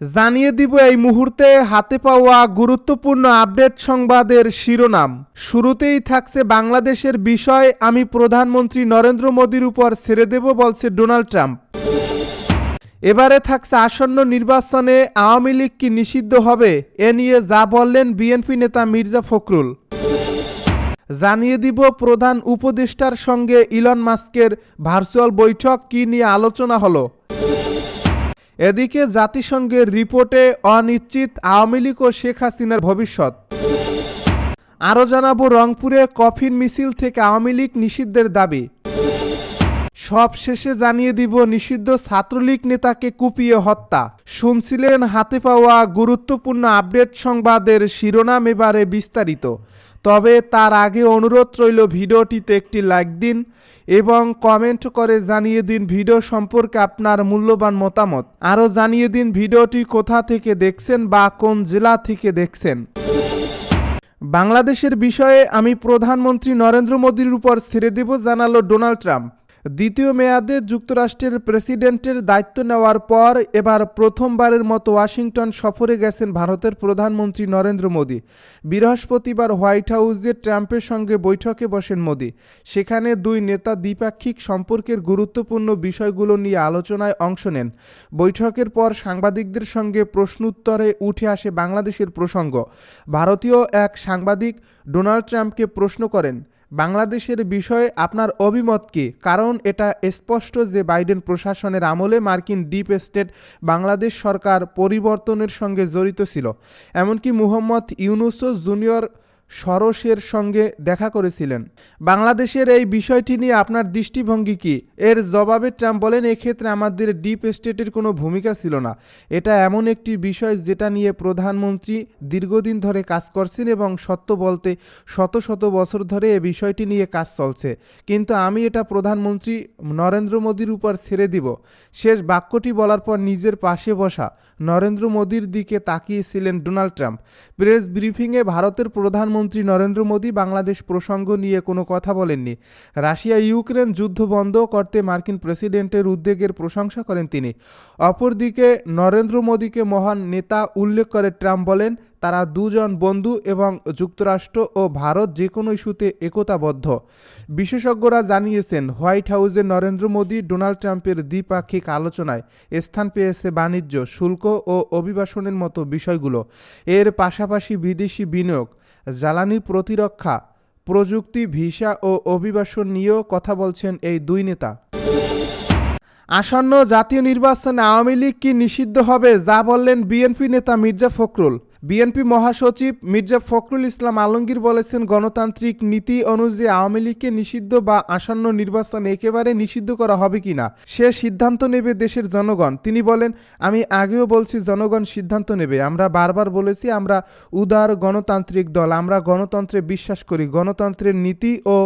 জানিয়ে দিব এই মুহূর্তে হাতে পাওয়া গুরুত্বপূর্ণ আপডেট সংবাদের শিরোনাম। শুরুতেই থাকছে বাংলাদেশের বিষয়। আমি প্রধানমন্ত্রী নরেন্দ্র মোদীর উপর ছেড়ে দেব, বলছে ডোনাল্ড ট্রাম্প। এবারে থাকছে আসন্ন নির্বাচনে আওয়ামী লীগ কি নিষিদ্ধ হবে? এ নিয়ে যা বললেন বিএনপি নেতা মির্জা ফখরুল। জানিয়ে দিব প্রধান উপদেষ্টার সঙ্গে ইলন মাস্কের ভার্চুয়াল বৈঠক, কি নিয়ে আলোচনা হলো? এদিকে জাতিসংঘের রিপোর্টে অনিশ্চিত আওয়ামী লীগ ও শেখ হাসিনার ভবিষ্যৎ। আরও জানাব, রংপুরে কফিন মিছিল থেকে আওয়ামী লীগ নিষিদ্ধের দাবি। সব শেষে জানিয়ে দিব, নিষিদ্ধ ছাত্রলীগ নেতাকে কুপিয়ে হত্যা। শুনছিলেন হাতে পাওয়া গুরুত্বপূর্ণ আপডেট সংবাদের শিরোনাম এবারে বিস্তারিত। তবে তার আগে অনুরোধ রইল ভিডিওটিতে একটি লাইক দিন এবং কমেন্ট করে জানিয়ে দিন ভিডিও সম্পর্কে আপনার মূল্যবান মতামত। আরও জানিয়ে দিন ভিডিওটি কোথা থেকে দেখছেন বা কোন জেলা থেকে দেখছেন। বাংলাদেশের বিষয়ে আমি প্রধানমন্ত্রী নরেন্দ্র মোদীর উপর ছেড়ে দেব, জানালো ডোনাল্ড ট্রাম্প। দ্বিতীয় মেয়াদে যুক্তরাষ্ট্রের প্রেসিডেন্টের দায়িত্ব নেওয়ার পর এবার প্রথমবারের মতো ওয়াশিংটন সফরে গেছেন ভারতের প্রধানমন্ত্রী নরেন্দ্র মোদী। বৃহস্পতিবার হোয়াইট হাউসে ট্রাম্পের সঙ্গে বৈঠকে বসেন মোদী। সেখানে দুই নেতা দ্বিপাক্ষিক সম্পর্কের গুরুত্বপূর্ণ বিষয়গুলো নিয়ে আলোচনায় অংশ নেন। বৈঠকের পর সাংবাদিকদের সঙ্গে প্রশ্নোত্তরে উঠে আসে বাংলাদেশের প্রসঙ্গ। ভারতীয় এক সাংবাদিক ডোনাল্ড ট্রাম্পকে প্রশ্ন করেন বাংলাদেশের বিষয়ে আপনার অভিমত কি? কারণ এটা স্পষ্ট যে বাইডেন প্রশাসনের আমলে মার্কিন ডিপ স্টেট বাংলাদেশ সরকার পরিবর্তনের সঙ্গে জড়িত ছিল। এমনকি মুহম্মদ ইউনুসো জুনিয়র সরসের সঙ্গে দেখা করেছিলেন। বাংলাদেশের এই বিষয়টি নিয়ে আপনার দৃষ্টিভঙ্গি কি? এর জবাবে ট্রাম্প বলেন, এক্ষেত্রে আমাদের ডিপ স্টেটের কোনো ভূমিকা ছিল না। এটা এমন একটি বিষয় যেটা নিয়ে প্রধানমন্ত্রী দীর্ঘদিন ধরে কাজ করছেন এবং সত্য বলতে শত শত বছর ধরে এ বিষয়টি নিয়ে কাজ চলছে। কিন্তু আমি এটা প্রধানমন্ত্রী নরেন্দ্র মোদীর উপর ছেড়ে দিব। শেষ বাক্যটি বলার পর নিজের পাশে বসা। নরেন্দ্র মোদীর দিকে তাকিয়েছিলেন ডোনাল্ড ট্রাম্প। প্রেস ব্রিফিংয়ে ভারতের প্রধানমন্ত্রী নরেন্দ্র মোদী বাংলাদেশ প্রসঙ্গ নিয়ে কোনো কথা বলেননি। রাশিয়া, ইউক্রেন যুদ্ধ বন্ধ করতে মার্কিন প্রেসিডেন্টের উদ্বেগের প্রশংসা করেন তিনি। অপরদিকে, নরেন্দ্র মোদীকে মহান নেতা উল্লেখ করে ট্রাম্প বলেন তারা দুজন বন্ধু এবং যুক্তরাষ্ট্র ও ভারত যে কোনো ইস্যুতে একতাবদ্ধ। বিশেষজ্ঞরা জানিয়েছেন, হোয়াইট হাউসে নরেন্দ্র মোদী, ডোনাল্ড ট্রাম্পের দ্বিপাক্ষিক আলোচনায় স্থান পেয়েছে বাণিজ্য, শুল্ক ও অভিবাসনের মতো বিষয়গুলো। এর পাশাপাশি বিদেশি বিনিয়োগ, জ্বালানি প্রতিরক্ষা, প্রযুক্তি, ভিসা ও অভিবাসন নিয়েও কথা বলছেন এই দুই নেতা। আসন্ন জাতীয় নির্বাচনে আওয়ামী লীগ কি নিষিদ্ধ হবে, যা বললেন বিএনপি নেতা মির্জা ফখরুল। বিএনপি মহাসচিব মির্জা ফখরুল ইসলাম আলমগীর বলেছেন, গণতান্ত্রিক নীতি অনুযায়ী আওয়ামী লীগকে নিষিদ্ধ বা আসন্ন নির্বাচনে একেবারে নিষিদ্ধ করা হবে কিনা সে সিদ্ধান্ত নেবে দেশের জনগণ। তিনি বলেন, আমি আগেও বলছি, জনগণ সিদ্ধান্ত নেবে। আমরা বারবার বলেছি, আমরা উদার গণতান্ত্রিক দল। আমরা গণতন্ত্রে বিশ্বাস করি, গণতন্ত্রের নীতি ও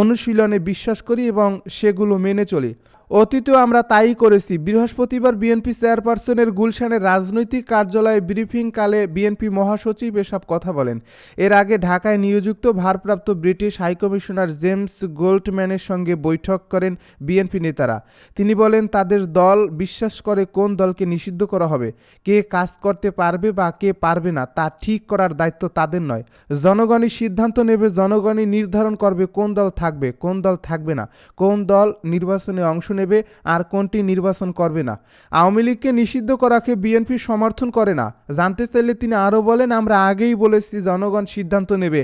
অনুশীলনে বিশ্বাস করি এবং সেগুলো মেনে চলি। অতীতেও আমরা তাই করেছি। বৃহস্পতিবার বিএনপি চেয়ারপারসনের গুলশানের রাজনৈতিক কার্যালয়ে ব্রিফিংকালে বিএনপি মহাসচিব এসব কথা বলেন। এর আগে ঢাকায় নিয়োজিত ভারপ্রাপ্ত ব্রিটিশ হাইকমিশনার জেমস গোল্ডম্যানের সঙ্গে বৈঠক করেন বিএনপি নেতারা। তিনি বলেন, তাদের দল বিশ্বাস করে কোন দলকে নিষিদ্ধ করা হবে, কে কাজ করতে পারবে বা কে পারবে না, তা ঠিক করার দায়িত্ব তাদের নয়। জনগণই সিদ্ধান্ত নেবে, জনগণই নির্ধারণ করবে কোন দল থাকবে, কোন দল থাকবে না, কোন দল নির্বাচনে অংশ নেবে আর কোনটি নির্বাচন করবে না। আওয়ামী লীগকে নিষিদ্ধ করাকে বিএনপি সমর্থন করে না। জানতে চাইলে তিনি আরও বলেন, আমরা আগেই বলেছি জনগণ সিদ্ধান্ত নেবে।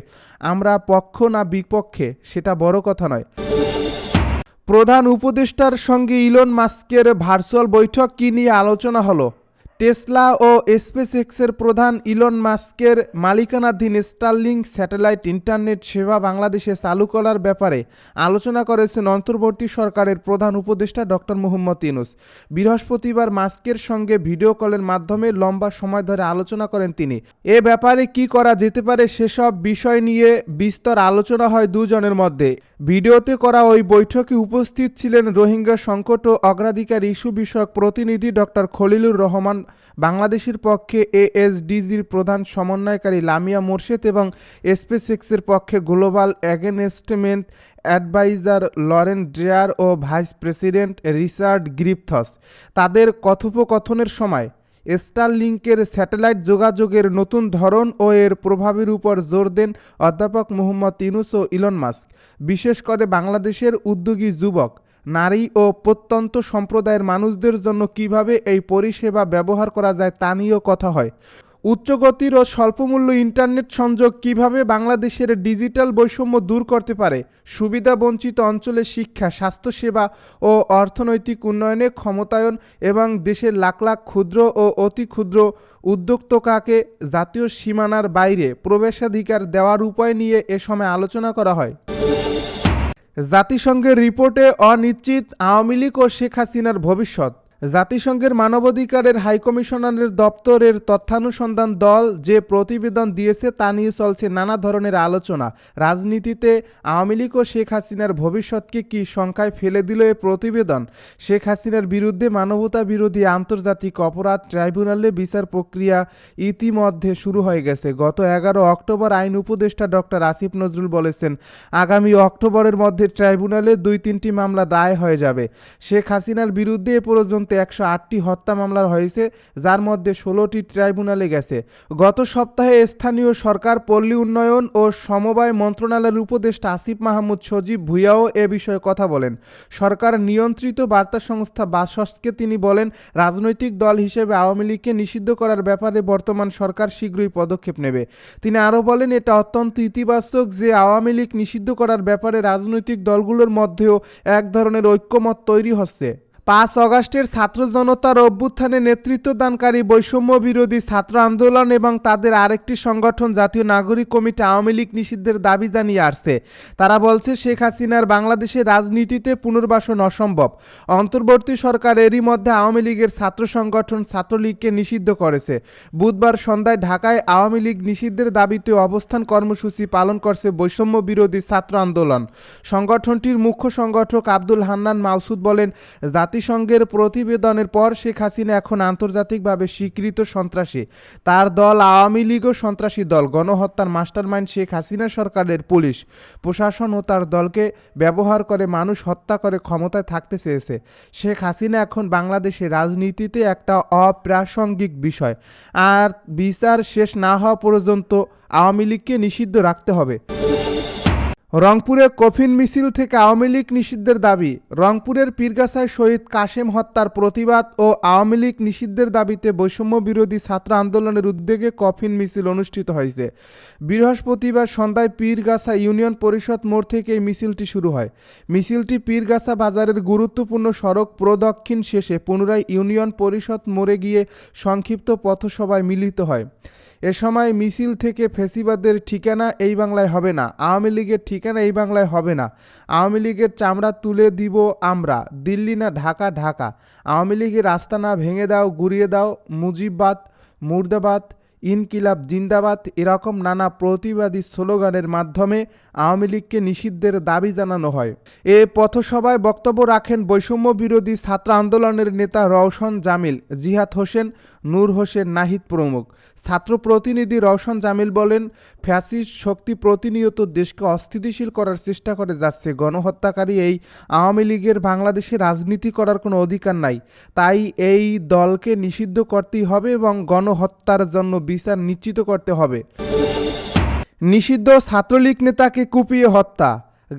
আমরা পক্ষ না বিপক্ষে, সেটা বড় কথা নয়। প্রধান উপদেষ্টার সঙ্গে ইলন মাস্কের ভার্চুয়াল বৈঠক কী নিয়ে আলোচনা হলো? টেসলা ও স্পেসএক্সের প্রধান ইলন মাস্কের মালিকানাধীন স্টারলিং স্যাটেলাইট ইন্টারনেট সেবা বাংলাদেশে চালু করার ব্যাপারে আলোচনা করেছেন অন্তর্বর্তী সরকারের প্রধান উপদেষ্টা ডক্টর মোহাম্মদ ইউনুস। বৃহস্পতিবার মাস্কের সঙ্গে ভিডিও কলের মাধ্যমে লম্বা সময় ধরে আলোচনা করেন তিনি। এ ব্যাপারে কি করা যেতে পারে সেসব বিষয় নিয়ে বিস্তর আলোচনা হয় দুজনের মধ্যে। ভিডিওতে করা ওই বৈঠকে উপস্থিত ছিলেন রোহিঙ্গা সংকট ও অগ্রাধিকার ইস্যু বিষয়ক প্রতিনিধি ডক্টর খলিলুর রহমান বাংলাদেশের পক্ষে এএসডিজির প্রধান সমন্বয়কারী লামিয়া মোর্শেদ এবং স্পেসএক্সের পক্ষে global engagement adviser Lauren Dreyer ও ভাইস প্রেসিডেন্ট রিচার্ড গ্রিপথস। তাদের কথোপকথনের সময়, স্টারলিংকের স্যাটেলাইট যোগাযোগের নতুন ধরন ও এর প্রভাবের উপর জোর দেন অধ্যাপক মোহাম্মদ ইউনুস ও ইলন মাস্ক। বিশেষ করে বাংলাদেশের উদ্যোগী যুবক নারী ও প্রত্যন্ত সম্প্রদায়ের মানুষদের জন্য কীভাবে এই পরিষেবা ব্যবহার করা যায় তা নিয়েও কথা হয়। উচ্চগতির ও স্বল্পমূল্য ইন্টারনেট সংযোগ কীভাবে বাংলাদেশের ডিজিটাল বৈষম্য দূর করতে পারে, সুবিধা বঞ্চিত অঞ্চলে শিক্ষা, স্বাস্থ্যসেবা ও অর্থনৈতিক উন্নয়নে ক্ষমতায়ন এবং দেশের লাখ লাখ ক্ষুদ্র ও অতি ক্ষুদ্র উদ্যোক্তকাকে জাতীয় সীমানার বাইরে প্রবেশাধিকার দেওয়ার উপায় নিয়ে এ সময় আলোচনা করা হয়। জাতিসংঘের রিপোর্টে অনিশ্চিত আওয়ামী লীগ ও শেখ হাসিনার ভবিষ্যৎ। জাতিসংঘের মানবাধিকারের হাইকমিশনারের দপ্তরের তথ্যানুসন্ধান দল যে প্রতিবেদন দিয়েছে তা নিয়ে চলছে নানা ধরনের আলোচনা। রাজনীতিতে আওয়ামী লীগ ও শেখ হাসিনার ভবিষ্যৎকে কি শঙ্কায় ফেলে দিল এ প্রতিবেদন? শেখ হাসিনার বিরুদ্ধে মানবতা বিরোধী আন্তর্জাতিক অপরাধ ট্রাইব্যুনালে বিচার প্রক্রিয়া ইতিমধ্যে শুরু হয়ে গেছে। গত এগারো অক্টোবর আইন উপদেষ্টা ডক্টর আসিফ নজরুল বলেছেন, আগামী অক্টোবরের মধ্যে ট্রাইব্যুনালে দুই তিনটি মামলা রায় হয়ে যাবে। শেখ হাসিনার বিরুদ্ধে এ পর্যন্ত একশো আটটি হত্যা মামলা হয়েছে, যার মধ্যে ষোলোটি ট্রাইব্যুনালে গেছে। গত সপ্তাহে স্থানীয় সরকার, পল্লী উন্নয়ন ও সমবায় মন্ত্রণালয়ের উপদেষ্টা আসিফ মাহমুদ সজীব ভুইয়াও এ বিষয়ে কথা বলেন। সরকার নিয়ন্ত্রিত বার্তা সংস্থা বাসসকে তিনি বলেন, রাজনৈতিক দল হিসেবে আওয়ামী লীগকে নিষিদ্ধ করার ব্যাপারে বর্তমান সরকার শীঘ্রই পদক্ষেপ নেবে। তিনি আরও বলেন, এটা অত্যন্ত ইতিবাচক যে আওয়ামী লীগ নিষিদ্ধ করার ব্যাপারে রাজনৈতিক দলগুলোর মধ্যেও এক ধরনের ঐক্যমত তৈরি হচ্ছে। পাঁচ অগাস্টের ছাত্র জনতার অভ্যুত্থানে নেতৃত্বদানকারী বৈষম্য বিরোধী ছাত্র আন্দোলন এবং তাদের আরেকটি সংগঠন জাতীয় নাগরিক কমিটি আওয়ামী লীগ নিষিদ্ধের দাবি জানিয়ে আসছে। তারা বলছে, শেখ হাসিনার বাংলাদেশের রাজনীতিতে পুনর্বাসন অসম্ভব। অন্তর্বর্তী সরকার এরই মধ্যে আওয়ামী লীগের ছাত্র সংগঠন ছাত্রলীগকে নিষিদ্ধ করেছে। বুধবার সন্ধ্যায় ঢাকায় আওয়ামী লীগ নিষিদ্ধের দাবিতে অবস্থান কর্মসূচি পালন করছে বৈষম্য বিরোধী ছাত্র আন্দোলন। সংগঠনটির মুখ্য সংগঠক আব্দুল হান্নান মাউসুদ বলেন জাতিসংঘের প্রতিবেদনের পর শেখ হাসিনা এখন আন্তর্জাতিকভাবে স্বীকৃত সন্ত্রাসী। তার দল আওয়ামী লীগও সন্ত্রাসী দল, গণহত্যার মাস্টারমাইন্ড শেখ হাসিনা সরকারের পুলিশ। প্রশাসন ও তার দলকে ব্যবহার করে মানুষ হত্যা করে ক্ষমতায় থাকতে চেয়েছে। শেখ হাসিনা এখন বাংলাদেশের রাজনীতিতে একটা অপ্রাসঙ্গিক বিষয়। আর বিচার শেষ না হওয়া পর্যন্ত আওয়ামী লীগকে নিষিদ্ধ রাখতে হবে। রংপুরে কফিন মিছিল থেকে আওয়ামী লীগ নিষিদ্ধের দাবি। রংপুরের পীরগাছায় শহীদ কাশেম হত্যার প্রতিবাদ ও আওয়ামী লীগ নিষিদ্ধের দাবিতে বৈষম্য বিরোধী ছাত্র আন্দোলনের উদ্যোগে কফিন মিছিল অনুষ্ঠিত হয়েছে। বৃহস্পতিবার সন্ধ্যায় পীরগাছা ইউনিয়ন পরিষদ মোড় থেকে এই মিছিলটি শুরু হয়। মিছিলটি পীরগাছা বাজারের গুরুত্বপূর্ণ সড়ক প্রদক্ষিণ শেষে পুনরায় ইউনিয়ন পরিষদ মোড়ে গিয়ে সংক্ষিপ্ত পথসভায় মিলিত হয়। এ সময় মিছিল থেকে ফেসিবাদের ঠিকানা এই বাংলায় হবে না। আওয়ামী লীগের ঠিকানা এই বাংলায় হবে না। আওয়ামী লীগের চামড়া তুলে দিব আমরা। দিল্লি না ঢাকা ঢাকা। আওয়ামী লীগের রাস্তা না ভেঙে দাও, গুড়িয়ে দাও। মুজিববাদ, মুর্দাবাদ, ইনকিলাব, জিন্দাবাদ এরকম নানা প্রতিবাদী স্লোগানের মাধ্যমে আওয়ামী লীগকে নিষিদ্ধের দাবি জানানো হয়। এ পথসভায় বক্তব্য রাখেন বৈষম্য বিরোধী ছাত্র আন্দোলনের নেতা রওশন জামিল, জিহাদ হোসেন নূর হোসেন নাহিদ প্রমুখ। ছাত্র প্রতিনিধি রওশন জামিল বলেন, ফ্যাসিস্ট শক্তি প্রতিনিয়ত দেশকে অস্থিতিশীল করার চেষ্টা করে যাচ্ছে। গণহত্যাকারী এই আওয়ামী লীগের বাংলাদেশে রাজনীতি করার কোনো অধিকার নাই। তাই এই দলকে নিষিদ্ধ করতেই হবে এবং গণহত্যার জন্য বিচার নিশ্চিত করতে হবে। নিষিদ্ধ ছাত্রলীগ নেতাকে কুপিয়ে হত্যা।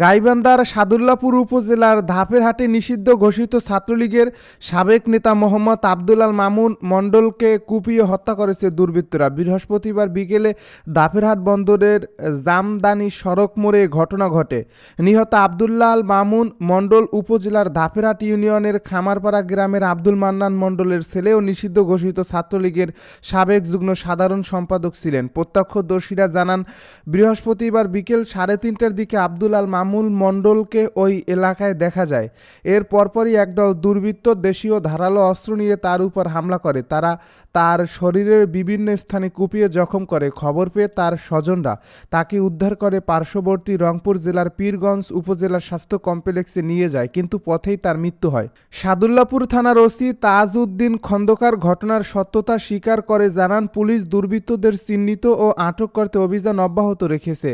গাইবান্ধার সাদুল্লাপুর উপজেলার ধাপেরহাটে নিষিদ্ধ ঘোষিত ছাত্রলীগের সাবেক নেতা মোহাম্মদ আব্দুল আল মামুন মণ্ডলকে কুপিয়ে হত্যা করেছে দুর্বৃত্তরা। বৃহস্পতিবার বিকেলে ধাপেরহাট বন্দরের জামদানি সড়ক মোড়ে ঘটনা ঘটে। নিহত আবদুল্লাহ আল মামুন মণ্ডল উপজেলার ধাপেরহাট ইউনিয়নের খামারপাড়া গ্রামের আব্দুল মান্নান মণ্ডলের ছেলেও নিষিদ্ধ ঘোষিত ছাত্রলীগের সাবেক যুগ্ম সাধারণ সম্পাদক ছিলেন। প্রত্যক্ষদর্শীরা জানান, বৃহস্পতিবার বিকেল সাড়ে তিনটার দিকে আব্দুল আল মামুন মণ্ডলকে ওই এলাকায় দেখা যায়। এর পরপরই একদল দুর্বৃত্ত দেশীয় ধারালো অস্ত্র নিয়ে তার উপর হামলা করে। তারা তার শরীরের বিভিন্ন স্থানে কুপিয়ে জখম করে। খবর পেয়ে তার স্বজনরা তাকে উদ্ধার করে পার্শ্ববর্তী রংপুর জেলার পীরগঞ্জ উপজেলার স্বাস্থ্য কমপ্লেক্সে নিয়ে যায়, কিন্তু পথেই তার মৃত্যু হয়। সাদুল্লাপুর থানার ওসি তাজউদ্দিন খন্দকার ঘটনার সত্যতা স্বীকার করে জানান, পুলিশ দুর্বৃত্তদের চিহ্নিত ও আটক করতে অভিযান অব্যাহত রেখেছে।